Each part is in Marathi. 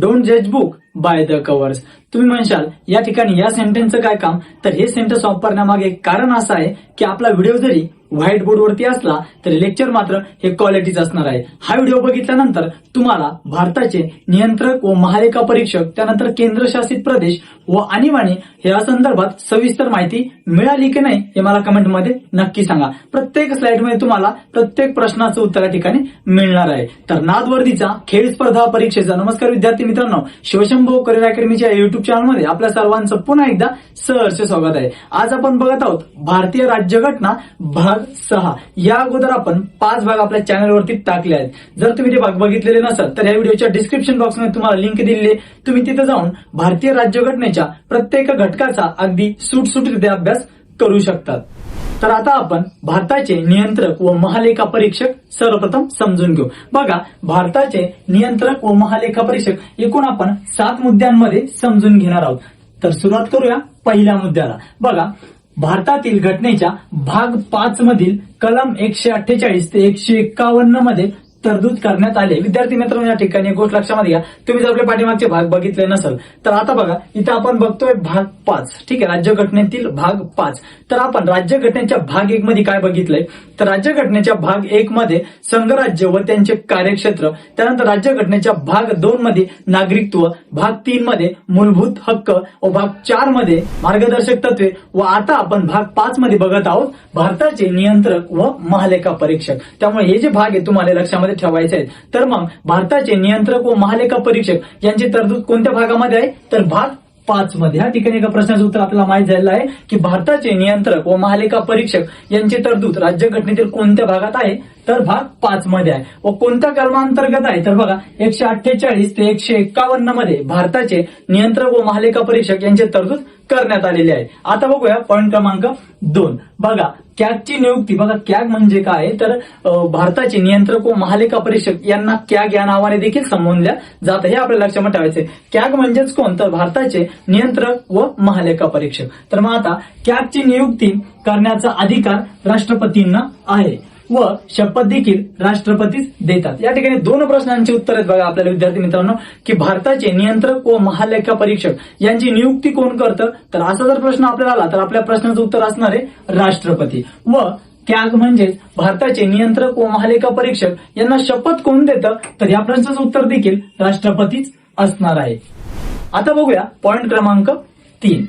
डोंट जज बुक बाय द कवर्स तुम्ही म्हणशाल या ठिकाणी या सेंटेन्सचं काय काम? तर हे सेंटेन्स वापरण्यामागे कारण असं आहे की आपला व्हिडिओ जरी व्हाईट बोर्डवरती असला तरी लेक्चर मात्र हे क्वालिटीच असणार आहे. हा व्हिडिओ बघितल्यानंतर तुम्हाला भारताचे नियंत्रक व महालेखा परीक्षक त्यानंतर केंद्रशासित प्रदेश व आणीबाणी या संदर्भात सविस्तर माहिती मिळाली की नाही हे मला कमेंटमध्ये नक्की सांगा. प्रत्येक स्लाइडमध्ये तुम्हाला प्रत्येक प्रश्नाचं उत्तर या ठिकाणी मिळणार आहे. तर नादवर्दीचा खेळ स्पर्धा परीक्षेचा नमस्कार विद्यार्थी मित्रांनो. शिवशंभो करिअर अकॅडमीच्या युट्यूब चॅनलमध्ये आपल्या सर्वांचं पुन्हा एकदा सहर्ष स्वागत आहे. आज आपण बघत आहोत भारतीय राज्यघटना भाग सहा. या अगोदर आपण पाच भाग आपल्या चॅनलवरती टाकले आहेत. जर तुम्ही ते भाग बघितलेले नसाल तर या व्हिडिओच्या डिस्क्रिप्शन बॉक्समध्ये तुम्हाला लिंक दिलेली आहे. तुम्ही तिथे जाऊन भारतीय राज्यघटनेच्या प्रत्येक घटकाचा अगदी सुटसुटरित्या अभ्यास करू शकतात. तर आता आपण भारताचे नियंत्रक व महालेखा परीक्षक सर्वप्रथम समजून घेऊ. बघा भारताचे नियंत्रक व महालेखा परीक्षक एकूण आपण सात मुद्द्यांमध्ये समजून घेणार आहोत. तर सुरुवात करूया पहिल्या मुद्द्याला. बघा भारतातील घटनेच्या भाग पाच मधील कलम एकशे अठ्ठेचाळीस ते एकशे एक्कावन्नमध्ये तरतूद करण्यात आले. विद्यार्थी मित्रांनो या ठिकाणी एक गोष्ट लक्षामध्ये घ्या. तुम्ही जर आपल्या पाठीमागचे भाग बघितले नसेल तर आता बघा इथं आपण बघतोय भाग पाच. ठीक आहे राज्यघटनेतील भाग पाच. तर आपण राज्यघटनेच्या भाग एक मध्ये काय बघितलंय? तर राज्यघटनेच्या भाग एक मध्ये संघराज्य व त्यांचे कार्यक्षेत्र त्यानंतर राज्यघटनेच्या भाग दोन मध्ये नागरिकत्व भाग तीन मध्ये मूलभूत हक्क व भाग चारमध्ये मार्गदर्शक तत्वे. व आता आपण भाग पाच मध्ये बघत आहोत भारताचे नियंत्रक व महालेखा परीक्षक. त्यामुळे हे जे भाग आहे तुम्हाला लक्षामध्ये ठेवायचे आहेत. तर मग भारताचे नियंत्रक व महालेखा परीक्षक यांची तरतूद कोणत्या भागामध्ये आहे? तर भाग पाच मध्ये. या ठिकाणी एका प्रश्नाचं उत्तर आपल्याला माहीत झालेलं आहे की भारताचे नियंत्रक व महालेखा परीक्षक यांची तरतूद राज्यघटनेतील कोणत्या भागात आहे? तर भाग पाच मध्ये आहे. व कोणत्या कलमांतर्गत आहे? तर बघा एकशे अठ्ठेचाळीस ते एकशे एक्कावन्नमध्ये भारताचे नियंत्रक व महालेखा परीक्षक यांची तरतूद करण्यात आलेली आहे. आता बघूया पॉईंट क्रमांक दोन. बघा कॅगची नियुक्ती बघा कॅग म्हणजे काय तर भारताचे नियंत्रक व महालेखा परीक्षक यांना कॅग या नावाने देखील संबोधल्या जातं. हे आपल्या लक्षात ठेवायचे कॅग म्हणजेच कोण? तर भारताचे नियंत्रक व महालेखा परीक्षक. तर मग आता कॅगची नियुक्ती करण्याचा अधिकार राष्ट्रपतींना आहे. व शपथ देखील राष्ट्रपतीच देतात. या ठिकाणी दोन प्रश्नांची उत्तर आहेत बघा आपल्याला विद्यार्थी मित्रांनो की भारताचे नियंत्रक व महालेखा परीक्षक यांची नियुक्ती कोण करतं? तर असा जर प्रश्न आपल्याला आला तर आपल्या प्रश्नाचं उत्तर असणार आहे राष्ट्रपती. व कॅग म्हणजेच भारताचे नियंत्रक व महालेखा परीक्षक यांना शपथ कोण देतं? तर या प्रश्नाचं उत्तर देखील राष्ट्रपतीच असणार आहे. आता बघूया पॉइंट क्रमांक तीन.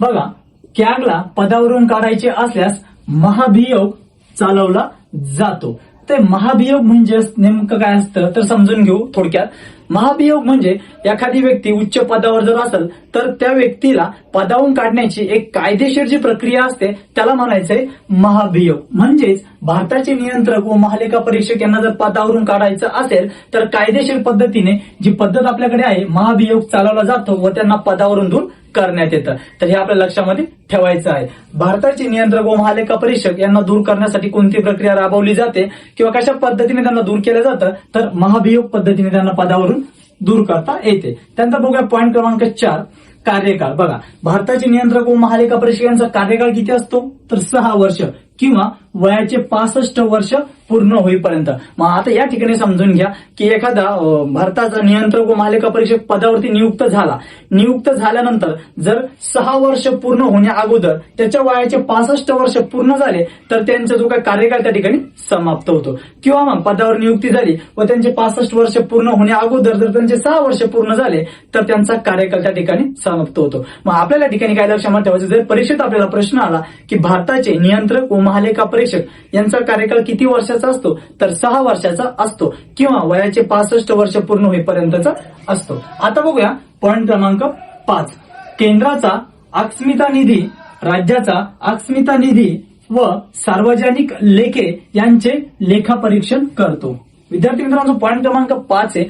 बघा कॅगला पदावरून काढायचे असल्यास महाभियोग चालवला जातो. ते महाभियोग म्हणजे नेमकं काय असतं? तर समजून घेऊ थोडक्यात. महाभियोग म्हणजे एखादी व्यक्ती उच्च पदावर जर असेल तर त्या व्यक्तीला पदावरून काढण्याची एक कायदेशीर जी प्रक्रिया असते त्याला म्हणायचंय महाभियोग. म्हणजेच भारताचे नियंत्रक व महालेखा परीक्षक यांना जर पदावरून काढायचं असेल तर कायदेशीर पद्धतीने जी पद्धत आपल्याकडे आहे महाभियोग चालवला जातो व त्यांना पदावरून दूर करण्यात येतं. तर हे आपल्या लक्षामध्ये ठेवायचं आहे. भारताचे नियंत्रक व महालेखा परीक्षक यांना दूर करण्यासाठी कोणती प्रक्रिया राबवली जाते किंवा कशा पद्धतीने त्यांना दूर केलं जातं तर महाभियोग पद्धतीने त्यांना पदावरून दूर करता येते. त्यानंतर बघूया पॉईंट क्रमांक चार कार्यकाळ. बघा भारताचे नियंत्रक व महालेखा परीक्षकांचा कार्यकाळ किती असतो? तर सहा वर्ष किंवा वयाचे पासष्ट वर्ष पूर्ण होईपर्यंत. मग आता या ठिकाणी समजून घ्या की एखादा भारताचा नियंत्रक व महालेखा परीक्षक पदावरती नियुक्त झाला. नियुक्त झाल्यानंतर जर सहा वर्ष पूर्ण होण्या अगोदर त्याच्या वयाचे पासष्ट वर्ष पूर्ण झाले तर त्यांचा जो काही कार्यकाळ त्या ठिकाणी समाप्त होतो. किंवा मग पदावर नियुक्ती झाली व त्यांचे पासष्ट वर्ष पूर्ण होण्या अगोदर जर त्यांचे सहा वर्ष पूर्ण झाले तर त्यांचा कार्यकाळ त्या ठिकाणी समाप्त होतो. मग आपल्याला ठिकाणी काय लक्षात ठेवायचं? जर परीक्षेत आपल्याला प्रश्न आला की भारताचे नियंत्रक व महालेखा परीक्षक यांचा कार्यकाळ किती वर्षाचा असतो तर सहा वर्षाचा असतो किंवा वयाचे पासष्ट वर्ष पूर्ण होईपर्यंतचा असतो. आता बघूया पॉईंट क्रमांक पाच. केंद्राचा आकस्मिता निधी राज्याचा आकस्मिता निधी व सार्वजनिक लेखे यांचे लेखापरीक्षण करतो. विद्यार्थी मित्रांनो पॉईंट क्रमांक पाच आहे.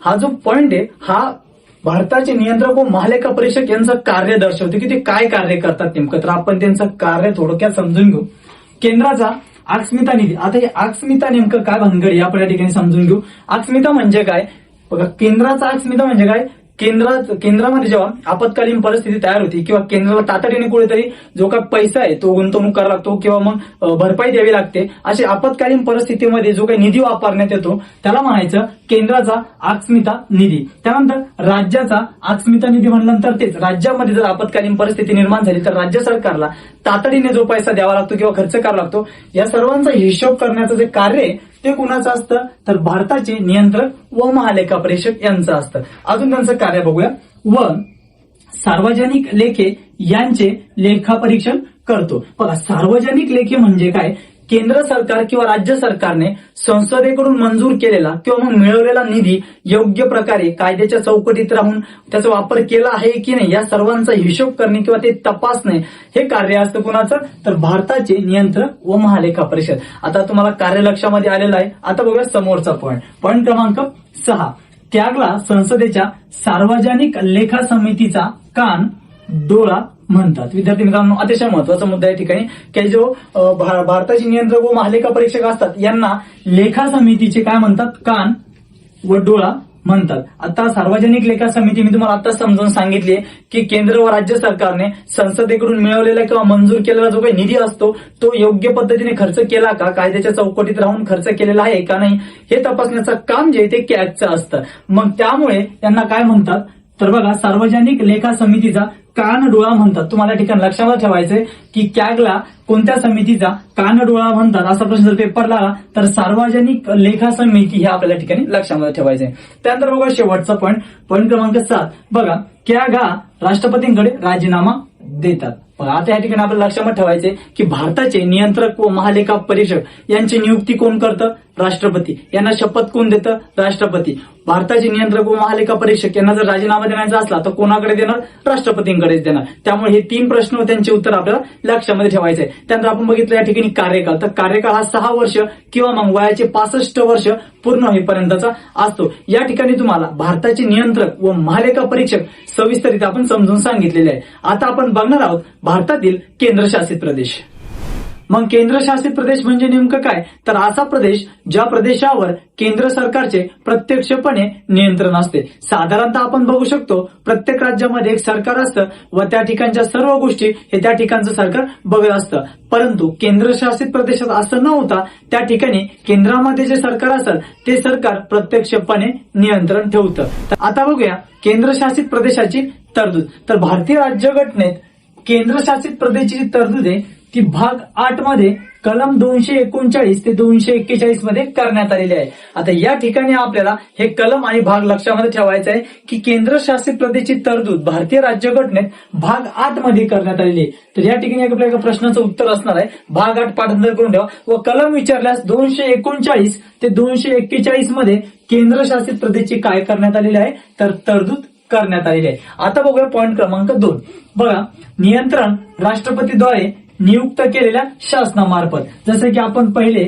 हा जो पॉईंट आहे हा भारताचे नियंत्रक व महालेखा परीक्षक यांचं कार्य दर्शवते की ते काय कार्य करतात नेमकं. तर आपण त्यांचं कार्य थोडक्यात समजून घेऊ. केंद्राचा आकस्मिता निधी. आता हे आकस्मिता नेमकं काय भानगड आपण या ठिकाणी समजून घेऊ. आकस्मिता म्हणजे काय? बघा केंद्राचा आकस्मिता म्हणजे काय? केंद्रात केंद्रामध्ये जेव्हा आपत्कालीन परिस्थिती तयार होती किंवा केंद्राला तातडीने कुठेतरी जो काही पैसा आहे तो गुंतवणूक करावा लागतो किंवा मग भरपाई द्यावी लागते अशी आपत्कालीन परिस्थितीमध्ये जो काही निधी वापरण्यात येतो त्याला म्हणायचं केंद्राचा अस्मिता निधी. त्यानंतर राज्याचा अस्मिता निधी म्हटल्यानंतर तेच. राज्यामध्ये जर आपत्कालीन परिस्थिती निर्माण झाली तर राज्य सरकारला तातडीने जो पैसा द्यावा लागतो किंवा खर्च करावा लागतो या सर्वांचा हिशोब करण्याचं जे कार्य आहे ते कुणाचं असतं? तर भारताचे नियंत्रक व महालेखा परीक्षक यांचं असतं. अजून त्यांचं कार्य बघूया. व सार्वजनिक लेखे यांचे लेखापरीक्षण करतो. बघा सार्वजनिक लेखे म्हणजे काय? केंद्र सरकार किंवा राज्य सरकारने संसदेकडून मंजूर केलेला किंवा मग मिळवलेला निधी योग्य प्रकारे कायद्याच्या चौकटीत राहून त्याचा वापर केला आहे की नाही या सर्वांचा हिशोब करणे किंवा ते तपासणे हे कार्य असतं कुणाचं? तर भारताचे नियंत्रक व महालेखा परिषद. आता तुम्हाला कार्य लक्षामध्ये आलेलं आहे. आता बघूया समोरचा पॉईंट पॉईंट क्रमांक सहा. त्यागला संसदेच्या सार्वजनिक लेखा समितीचा कान डोळा म्हणतात. विद्यार्थी मित्रांनो अतिशय महत्त्वाचा मुद्दा या ठिकाणी की जो भारताचे नियंत्रक व महालेखा परीक्षक असतात यांना लेखा समितीचे काय म्हणतात? कान व डोळा म्हणतात. आता सार्वजनिक लेखा समिती मी तुम्हाला आता समजून सांगितली की केंद्र व राज्य सरकारने संसदेकडून मिळवलेला किंवा मंजूर केलेला जो काही निधी असतो तो योग्य पद्धतीने खर्च केला का? कायद्याच्या चौकटीत राहून खर्च केलेला आहे का नाही? हे तपासण्याचं काम जे आहे ते कॅगचं असतं. मग त्यामुळे त्यांना काय म्हणतात? तर बघा सार्वजनिक लेखा समितीचा कान डोळा म्हणतात. तुम्हाला ठिकाण लक्षात ठेवायचंय की कॅगला कोणत्या समितीचा कान डोळा म्हणतात? असा प्रश्न जर पेपरला आला तर सार्वजनिक लेखा समिती हे आपल्याला ठिकाणी लक्षामध्ये ठेवायचंय. त्यानंतर बघा शेवटचा पॉईंट पॉईंट क्रमांक सात. बघा कॅग हा राष्ट्रपतींकडे राजीनामा देतात. आता या ठिकाणी आपल्याला लक्षात ठेवायचे की भारताचे नियंत्रक व महालेखा परीक्षक यांची नियुक्ती कोण करतं? राष्ट्रपती. यांना शपथ कोण देतं? राष्ट्रपती. भारताचे नियंत्रक व महालेखा परीक्षक यांना जर राजीनामा देण्याचा असला तर कोणाकडे देणार? राष्ट्रपतींकडेच देणार. त्यामुळे हे तीन प्रश्न त्यांचे उत्तर आपल्याला लक्षामध्ये ठेवायचे आहे त्यानंतर आपण बघितलं या ठिकाणी कार्यकाळ. तर कार्यकाळ हा सहा वर्ष किंवा मग वयाचे पासष्ट वर्ष पूर्ण होईपर्यंतचा असतो. या ठिकाणी तुम्हाला भारताचे नियंत्रक व महालेखा परीक्षक सविस्तरित आपण समजून सांगितलेले आहे. आता आपण बघणार आहोत भारतातील केंद्रशासित प्रदेश. मग केंद्रशासित प्रदेश म्हणजे नेमकं काय? तर असा प्रदेश ज्या प्रदेशावर केंद्र सरकारचे प्रत्यक्षपणे नियंत्रण असते. साधारणतः आपण बघू शकतो प्रत्येक राज्यामध्ये एक सरकार असतं व त्या ठिकाणच्या सर्व गोष्टी हे त्या ठिकाणचं सरकार बघत असतं. परंतु केंद्रशासित प्रदेशात असं न होता त्या ठिकाणी केंद्रामध्ये जे सरकार असतात ते सरकार प्रत्यक्षपणे नियंत्रण ठेवतं. आता बघूया केंद्रशासित प्रदेशाची तरतूद. तर भारतीय राज्यघटनेत केंद्रशासित प्रदेशाची जी तरतूद आहे ती भाग आठमध्ये कलम दोनशे एकोणचाळीस ते दोनशे एक्केचाळीसमध्ये करण्यात आलेली आहे. आता या ठिकाणी आपल्याला हे कलम आणि भाग लक्षामध्ये ठेवायचं आहे की केंद्रशासित प्रदेशची तरतूद भारतीय राज्यघटनेत भाग आठमध्ये करण्यात आलेली आहे. तर या ठिकाणी आपल्या एका प्रश्नाचं उत्तर असणार आहे. भाग आठ पाठांतर करून ठेवा व कलम विचारल्यास दोनशे एकोणचाळीस ते दोनशे एक्केचाळीसमध्ये केंद्रशासित प्रदेशची काय करण्यात आलेली आहे? तर तरतूद करण्यात आलेली आहे. आता बघूया पॉईंट क्रमांक दोन. बघा नियंत्रण राष्ट्रपतीद्वारे नियुक्त केलेल्या शासनामार्फत. जसं की आपण पहिले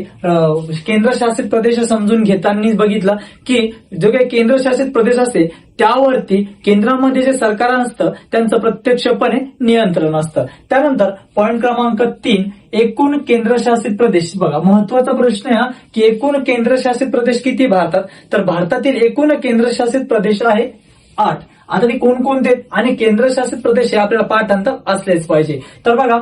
केंद्रशासित प्रदेश समजून घेताना बघितलं की जो काही केंद्रशासित प्रदेश असते त्यावरती केंद्रामध्ये जे सरकार असतं त्यांचं प्रत्यक्षपणे नियंत्रण असतं. त्यानंतर पॉईंट क्रमांक तीन एकूण केंद्रशासित प्रदेश. बघा महत्त्वाचा प्रश्न हा की एकूण केंद्रशासित प्रदेश किती भारतात? तर भारतातील एकूण केंद्रशासित प्रदेश आहे आठ. आता ते कोणकोणते आणि केंद्रशासित प्रदेश हे आपल्याला पाठांतर असलेच पाहिजे. तर बघा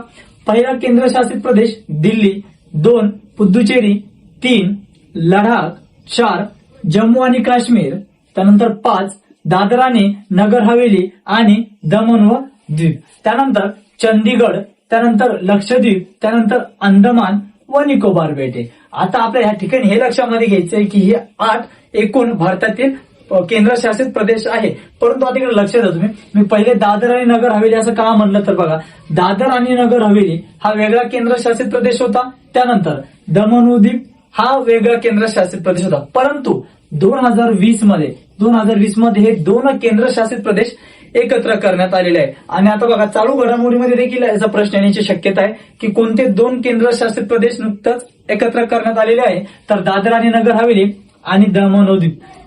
पहिला केंद्रशासित प्रदेश दिल्ली दोन पुद्दुचेरी तीन लडाख चार जम्मू आणि काश्मीर त्यानंतर पाच दादर आणि नगर हवेली आणि दमन व द्वीप. त्यानंतर चंदीगड त्यानंतर लक्षद्वीप त्यानंतर अंदमान व निकोबार बेटे. आता आपल्या ह्या ठिकाणी हे लक्षामध्ये घ्यायचंय की हे आठ एकूण भारतातील केंद्रशासित प्रदेश आहे. परंतु आता इकडे लक्ष द्या तुम्ही. मी पहिले दादर आणि नगर हवेली असं का म्हणलं तर बघा दादर आणि नगर हवेली हा वेगळा केंद्रशासित प्रदेश होता. त्यानंतर दमन उदीप हा वेगळा केंद्रशासित प्रदेश होता. परंतु दोन हजार वीसमध्ये दोन हजार वीसमध्ये हे दोन केंद्रशासित प्रदेश एकत्र करण्यात आलेले आहे आणि आता बघा चालू घडामोडीमध्ये देखील याचा प्रश्न येण्याची शक्यता आहे की कोणते दोन केंद्रशासित प्रदेश नुकतंच एकत्र करण्यात आलेले आहे. तर दादर आणि नगर हवेली आणि दमन व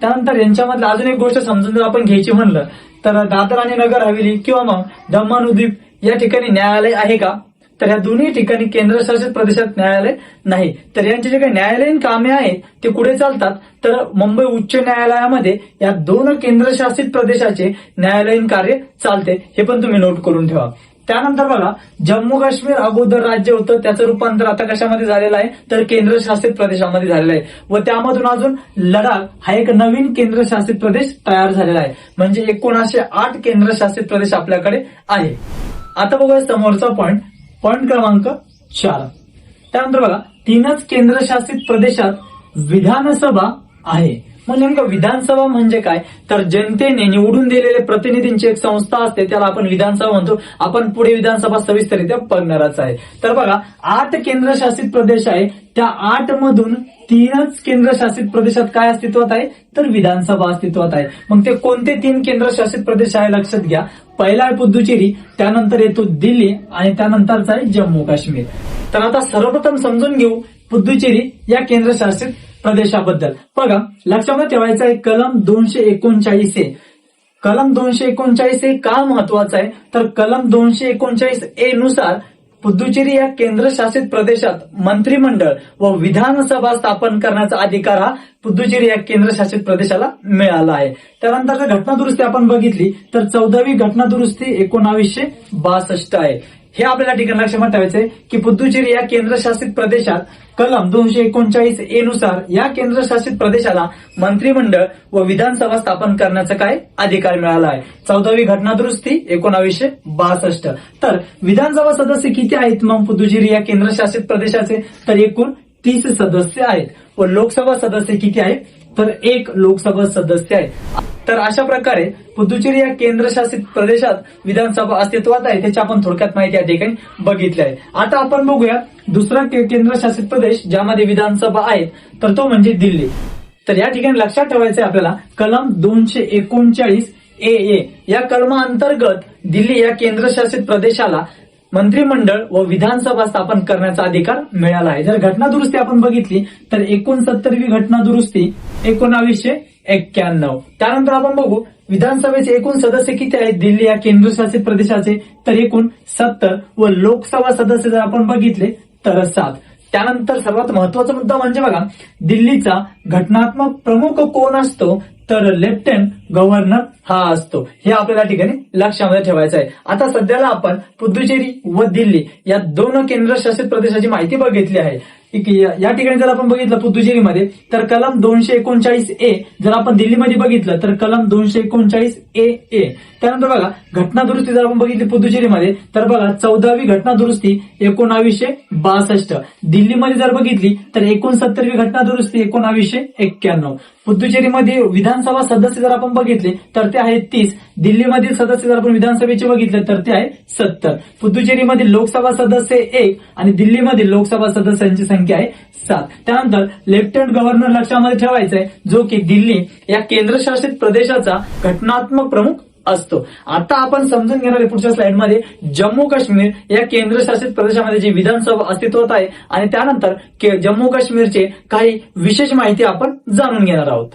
त्यानंतर यांच्यामधलं अजून एक गोष्ट समजून जर आपण घ्यायची म्हणलं तर दादर आणि नगर हवेली किंवा मग दमन व या ठिकाणी न्यायालय आहे का? तर या दोन्ही ठिकाणी केंद्रशासित प्रदेशात न्यायालय नाही. तर यांचे जे काही न्यायालयीन कामे आहेत ते कुठे चालतात? तर मुंबई उच्च न्यायालयामध्ये या दोन केंद्रशासित प्रदेशाचे न्यायालयीन कार्य चालते. हे पण तुम्ही नोट करून ठेवा. त्यानंतर बघा जम्मू काश्मीर अगोदर राज्य होतं त्याचं रूपांतर आता कशामध्ये झालेलं आहे? तर केंद्रशासित प्रदेशामध्ये झालेलं आहे. व त्यामधून अजून लडाख हा एक नवीन केंद्रशासित प्रदेश तयार झालेला आहे. म्हणजे एकोणीसशे आठ केंद्रशासित प्रदेश आपल्याकडे आहे. आता बघूया समोरचा पॉईंट पॉइंट क्रमांक चार. त्यानंतर बघा तीनच केंद्रशासित प्रदेशात विधानसभा आहे. मग नेमकं विधानसभा म्हणजे काय? तर जनतेने निवडून दिलेले प्रतिनिधींची एक संस्था असते त्याला आपण विधानसभा म्हणतो. आपण पुढे विधानसभा सविस्तरित्या बघणारच आहे. तर बघा आठ केंद्रशासित प्रदेश आहे. त्या आठ मधून तीनच केंद्रशासित प्रदेशात काय अस्तित्वात आहे? तर विधानसभा अस्तित्वात आहे. मग ते कोणते तीन केंद्रशासित प्रदेश आहे लक्षात घ्या. पहिला आहे पुद्दुचेरी त्यानंतर येतो दिल्ली आणि त्यानंतरचा आहे जम्मू काश्मीर तर आता सर्वप्रथम समजून घेऊ पुद्दुचेरी या केंद्रशासित प्रदेशाबद्दल. बघा लक्षामध्ये ठेवायचं आहे कलम दोनशे एकोणचाळीस ए. कलम दोनशे एकोणचाळीस ए का महत्त्वाचा आहे? तर कलम दोनशे एकोणचाळीस ए नुसार पुदुचेरी या केंद्रशासित प्रदेशात मंत्रिमंडळ व विधानसभा स्थापन करण्याचा अधिकार हा पुदुचेरी या केंद्रशासित प्रदेशाला मिळाला आहे. त्यानंतर जर घटना दुरुस्ती आपण बघितली तर चौदावी घटना दुरुस्ती एकोणावीसशे बासष्ट आहे. हे आपल्याला ठिकाणी लक्षात ठेवायचं की पुद्दुचेरी या केंद्रशासित प्रदेशात कलम दोनशे एकोणचाळीस ए नुसार या केंद्रशासित प्रदेशाला मंत्रिमंडळ व विधानसभा स्थापन करण्याचा काय अधिकार मिळाला आहे चौदावी घटना दुरुस्ती एकोणावीसशे बासष्ट. तर विधानसभा सदस्य किती आहेत मग पुदुचेरी या केंद्रशासित प्रदेशाचे? तर एकूण तीस सदस्य आहेत. व लोकसभा सदस्य किती आहेत? तर एक लोकसभा सदस्य आहे तर अशा प्रकारे पुदुचेरी या केंद्रशासित प्रदेशात विधानसभा अस्तित्वात आहे त्याची आपण थोडक्यात माहिती या ठिकाणी बघितली आहे. आता आपण बघूया दुसरा केंद्रशासित प्रदेश ज्यामध्ये विधानसभा आहे तर तो म्हणजे दिल्ली. तर या ठिकाणी लक्षात ठेवायचं आपल्याला कलम दोनशे एकोणचाळीस ए ए या कलमाअंतर्गत दिल्ली या केंद्रशासित प्रदेशाला मंत्रिमंडळ व विधानसभा स्थापन करण्याचा अधिकार मिळाला आहे. जर घटना दुरुस्ती आपण बघितली तर एकोणसत्तरवी घटना दुरुस्ती एकोणावीसशे एक्क्याण्णव. त्यानंतर आपण बघू विधानसभेचे एकूण सदस्य किती आहेत? दिल्ली या केंद्रशासित प्रदेशाचे तर एकूण सत्तर व लोकसभा सदस्य जर आपण बघितले तर सात. त्यानंतर सर्वात महत्त्वाचा मुद्दा म्हणजे बघा दिल्लीचा घटनात्मक प्रमुख कोण असतो? तर लेफ्टनंट गव्हर्नर हा असतो. हे आपल्याला ठिकाणी लक्षामध्ये ठेवायचं आहे. आता सध्याला आपण पुदुचेरी व दिल्ली या दोन केंद्रशासित प्रदेशाची माहिती बघितली आहे. या या ठिकाणी जर आपण बघितलं पुदुचेरीमध्ये तर कलम दोनशे एकोणचाळीस ए जर आपण दिल्लीमध्ये बघितलं तर कलम दोनशे एकोणचाळीस ए ए. त्यानंतर बघा घटना दुरुस्ती जर आपण बघितली पुदुचेरीमध्ये तर बघा चौदावी घटना दुरुस्ती एकोणावीसशे बासष्ट. दिल्लीमध्ये जर बघितली तर एकोणसत्तरवी घटना दुरुस्ती एकोणावीसशे एक्क्याण्णव. पुदुचेरीमध्ये विधानसभा सदस्य जर आपण बघितले तर ते आहेत तीस. दिल्लीमधील सदस्य जर आपण विधानसभेचे बघितले तर ते आहे सत्तर. पुदुचेरीमधील लोकसभा सदस्य एक आणि दिल्लीमधील लोकसभा सदस्यांची संख्या आहे सात. त्यानंतर लेफ्टनंट गव्हर्नर लक्षामध्ये ठेवायचा आहे जो की दिल्ली या केंद्रशासित प्रदेशाचा घटनात्मक प्रमुख असतो. आता आपण समजून घेणार आहे पुढच्या स्लाइडमध्ये जम्मू काश्मीर या केंद्रशासित प्रदेशामध्ये जी विधानसभा अस्तित्वात आहे आणि त्यानंतर जम्मू काश्मीरचे काही विशेष माहिती आपण जाणून घेणार आहोत.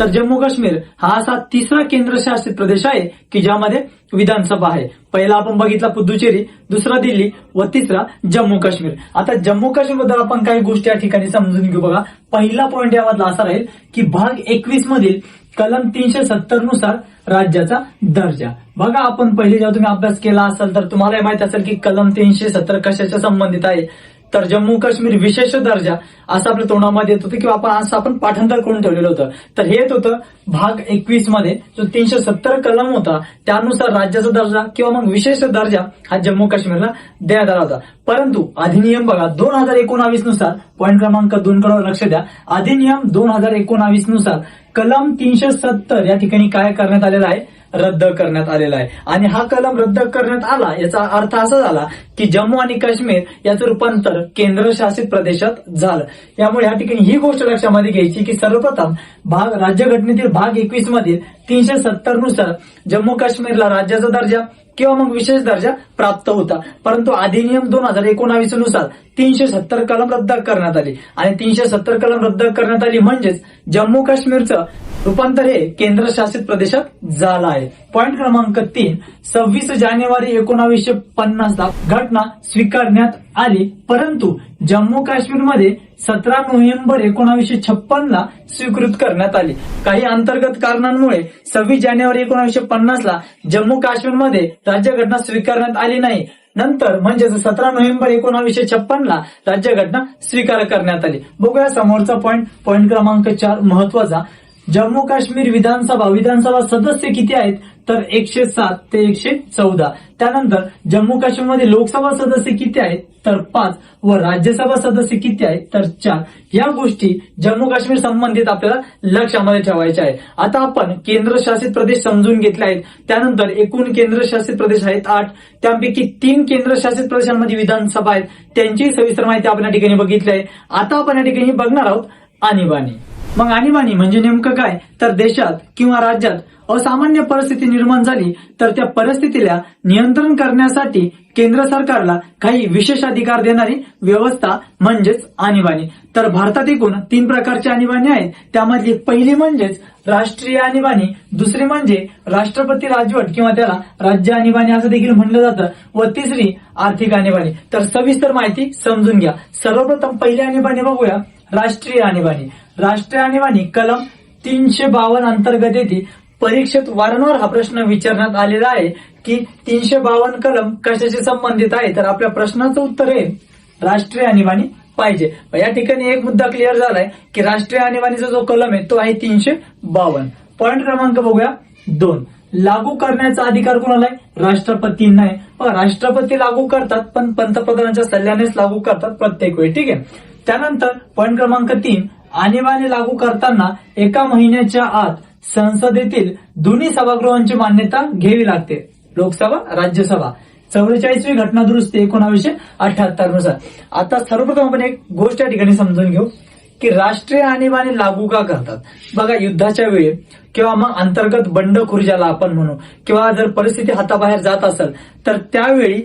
तर जम्मू काश्मीर हा असा तिसरा केंद्रशासित प्रदेश आहे की ज्यामध्ये विधानसभा आहे. पहिला आपण बघितला पुदुचेरी दुसरा दिल्ली व तिसरा जम्मू काश्मीर. आता जम्मू काश्मीरबद्दल आपण काही गोष्टी या ठिकाणी समजून घेऊ बघा. पहिला पॉईंट यामधला असा राहील की भाग एकवीस मधील कलम तीनशे सत्तरनुसार राज्याचा दर्जा. बघा आपण पहिले जेव्हा तुम्ही अभ्यास केला असेल तर तुम्हाला माहीत असेल की कलम तीनशे सत्तर कशाच्या संबंधित आहे? तर जम्मू काश्मीर विशेष दर्जा असं आपल्या तोंडामध्ये येत होतं किंवा आपण असं आपण पाठांतर करून ठेवलेलं होतं. तर हे येत होतं भाग एकवीसमध्ये जो तीनशे सत्तर कलम होता त्यानुसार राज्याचा दर्जा किंवा मग विशेष दर्जा हा जम्मू काश्मीरला देण्यात आला होता. परंतु अधिनियम बघा दोन हजार एकोणावीसनुसार पॉईंट क्रमांक दोन कडे लक्ष द्या. अधिनियम दोन हजार एकोणावीसनुसार कलम तीनशे सत्तर या ठिकाणी काय करण्यात आलेला आहे? रद्द करण्यात आलेला आहे. आणि हा कलम रद्द करण्यात आला याचा अर्थ असा झाला की जम्मू आणि काश्मीर याचं रूपांतर केंद्रशासित प्रदेशात झालं. यामुळे या ठिकाणी ही गोष्ट लक्षामध्ये घ्यायची की सर्वप्रथम भाग राज्यघटनेतील भाग एकवीस मधील तीनशे सत्तरनुसार जम्मू काश्मीरला राज्याचा दर्जा किंवा मग विशेष दर्जा प्राप्त होता. परंतु अधिनियम दोन हजार एकोणावीसनुसार तीनशे सत्तर कलम रद्द करण्यात आली. आणि तीनशे सत्तर कलम रद्द करण्यात आली म्हणजेच जम्मू काश्मीरचं रूपांतर हे केंद्रशासित प्रदेशात झालं आहे. पॉईंट क्रमांक तीन सव्वीस जानेवारी एकोणावीसशे पन्नास घट घटना स्वीकारण्यात आली. परंतु जम्मू काश्मीरमध्ये सतरा नोव्हेंबर एकोणाशे छप्पन ला स्वीकृत करण्यात आली. काही अंतर्गत कारणांमुळे सव्वीस जानेवारी एकोणावीसशे पन्नास ला जम्मू काश्मीरमध्ये राज्यघटना स्वीकारण्यात आली नाही. नंतर म्हणजेच सतरा नोव्हेंबर एकोणाशे छप्पन ला राज्यघटना स्वीकार करण्यात आली. बघूया समोरचा पॉईंट पॉईंट क्रमांक चार महत्त्वाचा जम्मू काश्मीर विधानसभा विधानसभा सदस्य किती आहेत? तर एकशे सात ते एकशे चौदा. त्यानंतर जम्मू काश्मीरमध्ये लोकसभा सदस्य किती आहेत? तर पाच. व राज्यसभा सदस्य किती आहेत? तर चार. या गोष्टी जम्मू काश्मीर संबंधित आपल्याला लक्षामध्ये ठेवायच्या आहे. आता आपण केंद्रशासित प्रदेश समजून घेतले आहेत. त्यानंतर एकूण केंद्रशासित प्रदेश आहेत आठ. त्यापैकी तीन केंद्रशासित प्रदेशांमध्ये विधानसभा आहेत. त्यांची सविस्तर माहिती आपण या ठिकाणी बघितली आहे. आता आपण या ठिकाणी बघणार आहोत आणीबाणी. मग आणीबाणी म्हणजे नेमकं काय? तर देशात किंवा राज्यात असामान्य परिस्थिती निर्माण झाली तर त्या परिस्थितीला नियंत्रण करण्यासाठी केंद्र सरकारला काही विशेष अधिकार देणारी व्यवस्था म्हणजेच आणीबाणी. तर भारतात एकूण तीन प्रकारची आणीबाणी आहेत. त्यामधली पहिली म्हणजेच राष्ट्रीय आणीबाणी दुसरी म्हणजे राष्ट्रपती राजवट किंवा त्याला राज्य आणीबाणी असं देखील म्हणलं जातं. व तिसरी आर्थिक आणीबाणी. तर सविस्तर माहिती समजून घ्या. सर्वप्रथम पहिली आणीबाणी बघूया राष्ट्रीय आणीबाणी. राष्ट्रीय आणीबाणी कलम तीनशे बावन्न अंतर्गत येते परीक्षेत वारंवार हा प्रश्न विचारण्यात आलेला आहे की तीनशे बावन्न कलम कशाशी संबंधित आहे? तर आपल्या प्रश्नाचं उत्तर आहे राष्ट्रीय आणीबाणी पाहिजे. या ठिकाणी एक मुद्दा क्लिअर झालाय की राष्ट्रीय आणीबाणीचा जो कलम आहे तो आहे तीनशे बावन्न पॉईंट क्रमांक बघूया. दोन. लागू करण्याचा अधिकार कोणाला आहे? राष्ट्रपतींना आहे. मग राष्ट्रपती लागू करतात पण पंतप्रधानांच्या सल्ल्यानेच लागू करतात प्रत्येक वेळी. ठीक आहे? त्यानंतर पॉईंट क्रमांक तीन. आणीबाणी लागू करताना एका महिन्याच्या आत संसदेतील दोन्ही सभागृहांची मान्यता घ्यावी लागते. लोकसभा राज्यसभा. चौवेचाळीसवी घटना दुरुस्ती एकोणावीसशे अठ्याहत्तरनुसार. आता सर्वप्रथम आपण एक गोष्ट या ठिकाणी समजून घेऊ की राष्ट्रीय आणीबाणी लागू का करतात? बघा युद्धाच्या वेळी किंवा मग अंतर्गत बंडखोरी ज्याला आपण म्हणू किंवा जर परिस्थिती हाताबाहेर जात असेल तर त्यावेळी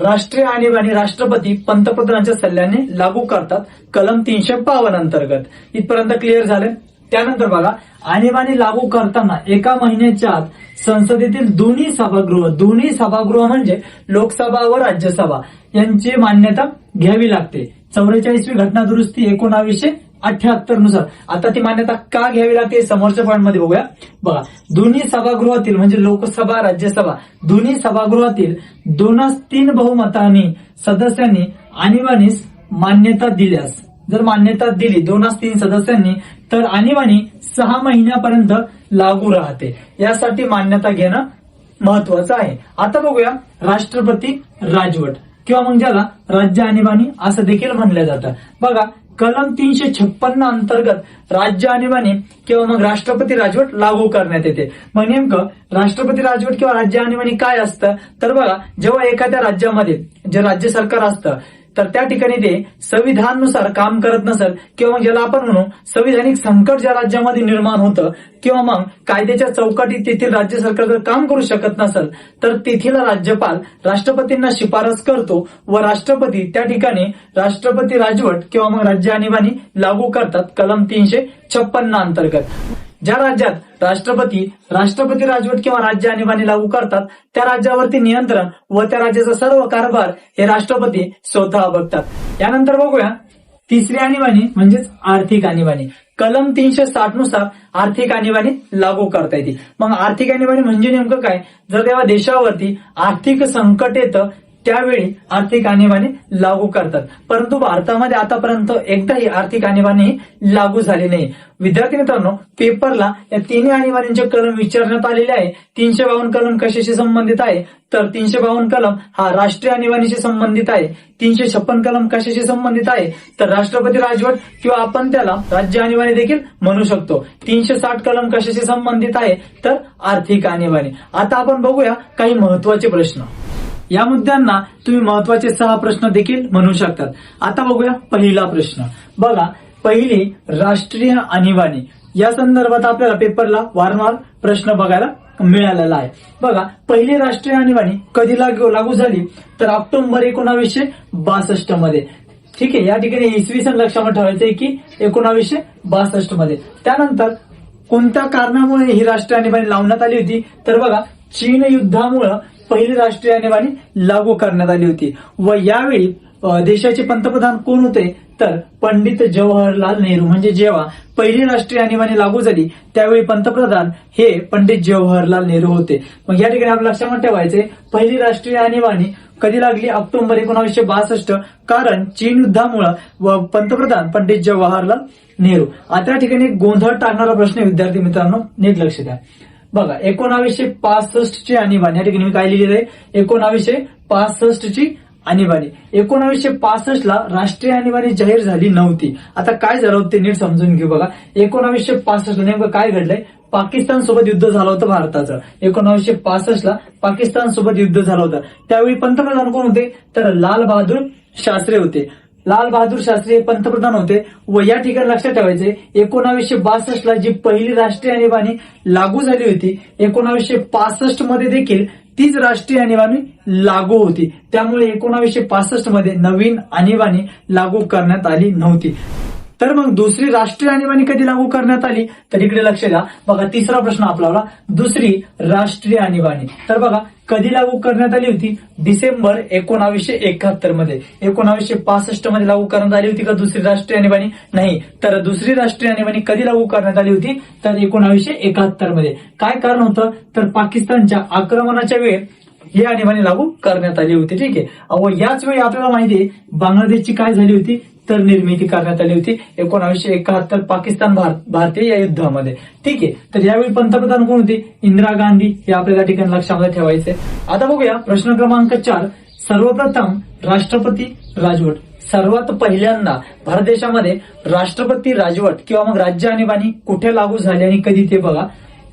राष्ट्रीय आणीबाणी राष्ट्रपती पंतप्रधानांच्या सल्ल्याने लागू करतात कलम तीनशे बावन्न अंतर्गत. इथपर्यंत क्लिअर झाले? त्यानंतर बघा आणीबाणी लागू करताना एका महिन्याच्या आत संसदेतील दोन्ही सभागृह दोन्ही सभागृह म्हणजे लोकसभा व राज्यसभा यांची मान्यता घ्यावी लागते. चौवेचाळीसवी घटना दुरुस्ती एकोणावीसशे अठ्याहत्तरनुसार. आता ती मान्यता का घ्यावी लागते समोरच्या पॉईंटमध्ये बघूया. बघा दोन्ही सभागृहातील म्हणजे लोकसभा राज्यसभा दोन्ही सभागृहातील दोनास तीन बहुमतांनी सदस्यांनी आणीबाणीस मान्यता दिल्यास जर मान्यता दिली दोनास तीन सदस्यांनी तर आणीबाणी सहा महिन्यापर्यंत लागू राहते. यासाठी मान्यता घेणं महत्वाचं आहे. आता बघूया राष्ट्रपती राजवट किंवा मग ज्याला राज्य आणीबाणी असं देखील म्हणलं जातं. बघा कलम तीनशे छप्पन्न अंतर्गत राज्य आणीबाणी किंवा मग राष्ट्रपती राजवट लागू करण्यात येते. मग नेमकं राष्ट्रपती राजवट किंवा राज्य आणीबाणी काय असतं? तर बघा जेव्हा एखाद्या राज्यामध्ये जे राज्य सरकार असतं तर त्या ठिकाणी ते संविधानानुसार काम करत नसेल किंवा मग ज्याला आपण म्हणू संविधानिक संकट ज्या राज्यामध्ये निर्माण होतं किंवा मग कायद्याच्या चौकटीत तेथील राज्य सरकार जर काम करू शकत नसेल तर तेथील राज्यपाल राष्ट्रपतींना शिफारस करतो व राष्ट्रपती त्या ठिकाणी राष्ट्रपती राजवट किंवा मग राज्य आणीबाणी लागू करतात कलम तीनशे छप्पन्न अंतर्गत. ज्या राज्यात राष्ट्रपती राष्ट्रपती राजवट किंवा राज्य आणीबाणी लागू करतात त्या राज्यावरती नियंत्रण व त्या राज्याचा सर्व कारभार हे राष्ट्रपती स्वतः बघतात. यानंतर बघूया तिसरी आणीबाणी म्हणजेच आर्थिक आणीबाणी. कलम तीनशे साठनुसार आर्थिक आणीबाणी लागू करता येते. मग आर्थिक आणीबाणी म्हणजे नेमकं काय? जर तेव्हा देशावरती आर्थिक संकट येतं त्यावेळी आर्थिक आणीबाणी लागू करतात. परंतु भारतामध्ये आतापर्यंत एकदाही आर्थिक आणीबाणी लागू झाली नाही. विद्यार्थी मित्रांनो पेपरला या तिन्ही आणीबाणींचे कलम विचारण्यात आलेले आहे. तीनशे बावन्न कलम कशाशी संबंधित आहे? तर तीनशे बावन्न कलम हा राष्ट्रीय आणीबाणीशी संबंधित आहे. तीनशे छप्पन कलम कशाशी संबंधित आहे? तर राष्ट्रपती राजवट किंवा आपण त्याला राज्य आणीबाणी देखील म्हणू शकतो. तीनशे साठ कलम कशाशी संबंधित आहे? तर आर्थिक आणीबाणी. आता आपण बघूया काही महत्त्वाचे प्रश्न. या मुद्द्यांना तुम्ही महत्त्वाचे सहा प्रश्न देखील म्हणू शकतात. आता बघूया पहिला प्रश्न. बघा पहिली राष्ट्रीय आणीबाणी. या संदर्भात आपल्याला पेपरला वारंवार प्रश्न बघायला मिळालेला आहे. बघा पहिली राष्ट्रीय आणीबाणी कधी लागू लागू झाली? तर ऑक्टोबर एकोणावीसशे बासष्टमध्ये. ठीक आहे या ठिकाणी इसवी सन लक्षात आहे की एकोणावीसशे बासष्टमध्ये. त्यानंतर कोणत्या कारणामुळे ही राष्ट्रीय आणीबाणी लावण्यात आली होती? तर बघा चीन युद्धामुळं पहिली राष्ट्रीय आणीबाणी लागू करण्यात आली होती. व यावेळी देशाचे पंतप्रधान कोण होते? तर पंडित जवाहरलाल नेहरू. म्हणजे जेव्हा पहिली राष्ट्रीय आणीबाणी लागू झाली त्यावेळी पंतप्रधान हे पंडित जवाहरलाल नेहरू होते. मग या ठिकाणी आपल्या लक्षात ठेवायचे पहिली राष्ट्रीय आणीबाणी कधी लागली? ऑक्टोबर एकोणावीसशे बासष्ट. कारण चीन युद्धामुळं व पंतप्रधान पंडित जवाहरलाल नेहरू. आता या ठिकाणी गोंधळ टाकणारा प्रश्न विद्यार्थी मित्रांनो नीट लक्ष द्या. बघा एकोणावीसशे पासष्ट ची आणीबाणी. या ठिकाणी मी काय लिहिली आहे? एकोणावीसशे पासष्ट ची आणीबाणी. एकोणावीसशे पासष्ट ला राष्ट्रीय आणीबाणी जाहीर झाली नव्हती. आता काय झालं होतं ते नीट समजून घेऊ बघा. एकोणावीसशे पासष्ट ला नेमकं काय घडलंय? पाकिस्तान सोबत युद्ध झालं होतं भारताचं. एकोणावीसशे पासष्ट ला पाकिस्तान सोबत युद्ध झालं होतं. त्यावेळी पंतप्रधान कोण होते? तर लाल बहादूर शास्त्री होते. लाल बहादूर शास्त्री हे पंतप्रधान होते व या ठिकाणी लक्षात ठेवायचे एकोणावीसशे बासष्ट ला जी पहिली राष्ट्रीय आणीबाणी लागू झाली होती एकोणावीसशे पासष्टमध्ये देखील तीच राष्ट्रीय आणीबाणी लागू होती. त्यामुळे एकोणावीसशे पासष्टमध्ये नवीन आणीबाणी लागू करण्यात आली नव्हती. तर मग दुसरी राष्ट्रीय आणीबाणी कधी लागू करण्यात आली? तर इकडे लक्ष द्या. बघा तिसरा प्रश्न आपला दुसरी राष्ट्रीय आणीबाणी. तर बघा कधी लागू करण्यात आली होती? डिसेंबर एकोणावीसशे एकाहत्तरमध्ये. एकोणावीसशे पासष्टमध्ये लागू करण्यात आली होती का दुसरी राष्ट्रीय आणीबाणी? नाही. तर दुसरी राष्ट्रीय आणीबाणी कधी लागू करण्यात आली होती? तर एकोणावीसशे एकाहत्तरमध्ये. काय कारण होतं? तर पाकिस्तानच्या आक्रमणाच्या वेळ ही आणीबाणी लागू करण्यात आली होती. ठीक आहे? अहो याच वेळी आपल्याला माहिती आहे बांगलादेशची काय झाली होती? तर निर्मिती करण्यात आली होती. एकोणावीसशे एकाहत्तर पाकिस्तान भारतीय या युद्धामध्ये. ठीक आहे. तर यावेळी पंतप्रधान कोण होते? इंदिरा गांधी हे आपल्याला ठिकाणी लक्षामध्ये ठेवायचे आता बघूया प्रश्न क्रमांक चार. सर्वप्रथम राष्ट्रपती राजवट. सर्वात पहिल्यांदा भारत देशामध्ये राष्ट्रपती राजवट किंवा मग राज्य आणीबाणी कुठे लागू झाली आणि कधी ते बघा?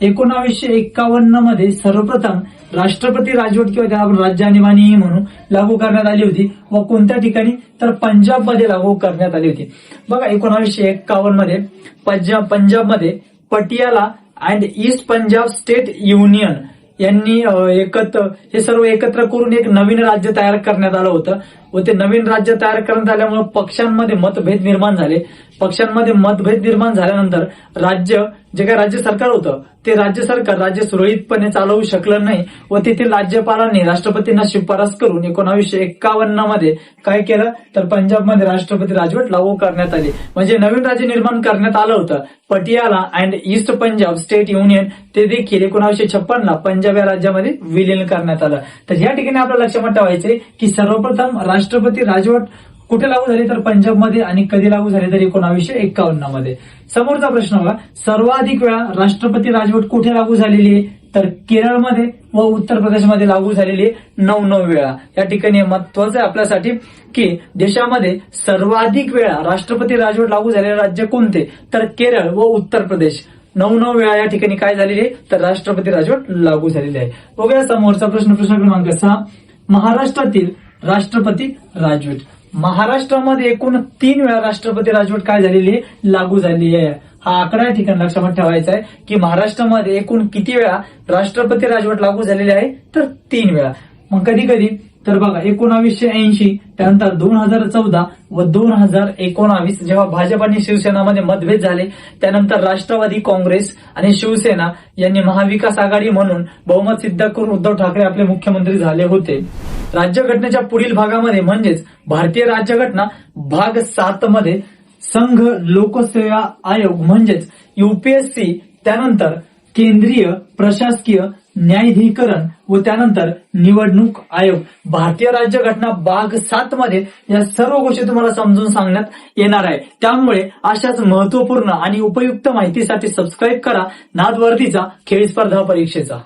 एकोणावीसशे एक्कावन्नमध्ये सर्वप्रथम राष्ट्रपती राजवट किंवा त्याला आपण राज्य आणीबाणी म्हणून लागू करण्यात आली होती व कोणत्या ठिकाणी? तर पंजाबमध्ये लागू करण्यात आली होती. बघा एकोणावीसशे एक्कावन्नमध्ये पंजाब पंजाबमध्ये Patiala and east Punjab state union यांनी एकत्र हे सर्व एकत्र करून एक नवीन राज्य तयार करण्यात आलं होतं. व ते नवीन राज्य तयार करण्यात आल्यामुळे पक्षांमध्ये मतभेद निर्माण झाले. पक्षांमध्ये मतभेद निर्माण झाल्यानंतर राज्य जे काही राज्य सरकार होतं ते राज्य सरकार राज्य सुरळीतपणे चालवू शकलं नाही व तिथे राज्यपालांनी राष्ट्रपतींना शिफारस करून एकोणावीसशे एक्कावन्नमध्ये काय केलं? तर पंजाबमध्ये राष्ट्रपती राजवट लागू करण्यात आली. म्हणजे नवीन राज्य निर्माण करण्यात आलं होतं. Patiala and east Punjab state union ते देखील एकोणावीसशे छप्पन पंजाब या राज्यामध्ये विलीन करण्यात आलं. तर या ठिकाणी आपल्या लक्षात ठेवायचे की सर्वप्रथम राष्ट्रपती राजवट कुठे लागू झाली तर पंजाबमध्ये आणि कधी लागू झाली तर एकोणावीसशे एक्कावन्नमध्ये समोरचा प्रश्न बघा. सर्वाधिक वेळा राष्ट्रपती राजवट कुठे लागू झालेली आहे? तर केरळमध्ये व उत्तर प्रदेशमध्ये लागू झालेली आहे नऊ नऊ वेळा. या ठिकाणी महत्वाचं आहे आपल्यासाठी की देशामध्ये सर्वाधिक वेळा राष्ट्रपती राजवट लागू झालेले राज्य कोणते? तर केरळ व उत्तर प्रदेश. नऊ नऊ वेळा या ठिकाणी काय झालेली आहे? तर राष्ट्रपती राजवट लागू झालेली आहे. बघूया समोरचा प्रश्न प्रश्न क्रमांक सहा. महाराष्ट्रातील राष्ट्रपती राजवट. महाराष्ट्रामध्ये एकूण तीन वेळा राष्ट्रपती राजवट काय झालेली आहे? लागू झाली आहे. हा आकडा या ठिकाणी लक्षात ठेवायचा आहे की महाराष्ट्रामध्ये एकूण किती वेळा राष्ट्रपती राजवट लागू झालेली आहे? तर तीन वेळा. मग कधी कधी तर बघा एकोणावीसशे ऐंशी त्यानंतर दोन हजार चौदा व दोन हजार एकोणावीस जेव्हा भाजप आणि शिवसेनामध्ये मतभेद झाले त्यानंतर राष्ट्रवादी काँग्रेस आणि शिवसेना यांनी महाविकास आघाडी म्हणून बहुमत सिद्ध करून उद्धव ठाकरे आपले मुख्यमंत्री झाले होते. राज्यघटनेच्या पुढील भागामध्ये म्हणजेच भारतीय राज्यघटना भाग सात मध्ये संघ लोकसेवा आयोग म्हणजेच युपीएससी त्यानंतर केंद्रीय प्रशासकीय न्यायाधिकरण व त्यानंतर निवडणूक आयोग. भारतीय राज्य घटना भाग सात मध्ये या सर्व गोष्टी तुम्हाला समजून सांगण्यात येणार आहे. त्यामुळे अशाच महत्त्वपूर्ण आणि उपयुक्त माहितीसाठी सबस्क्राईब करा. नादवर्तीचा खेळ स्पर्धा परीक्षेचा.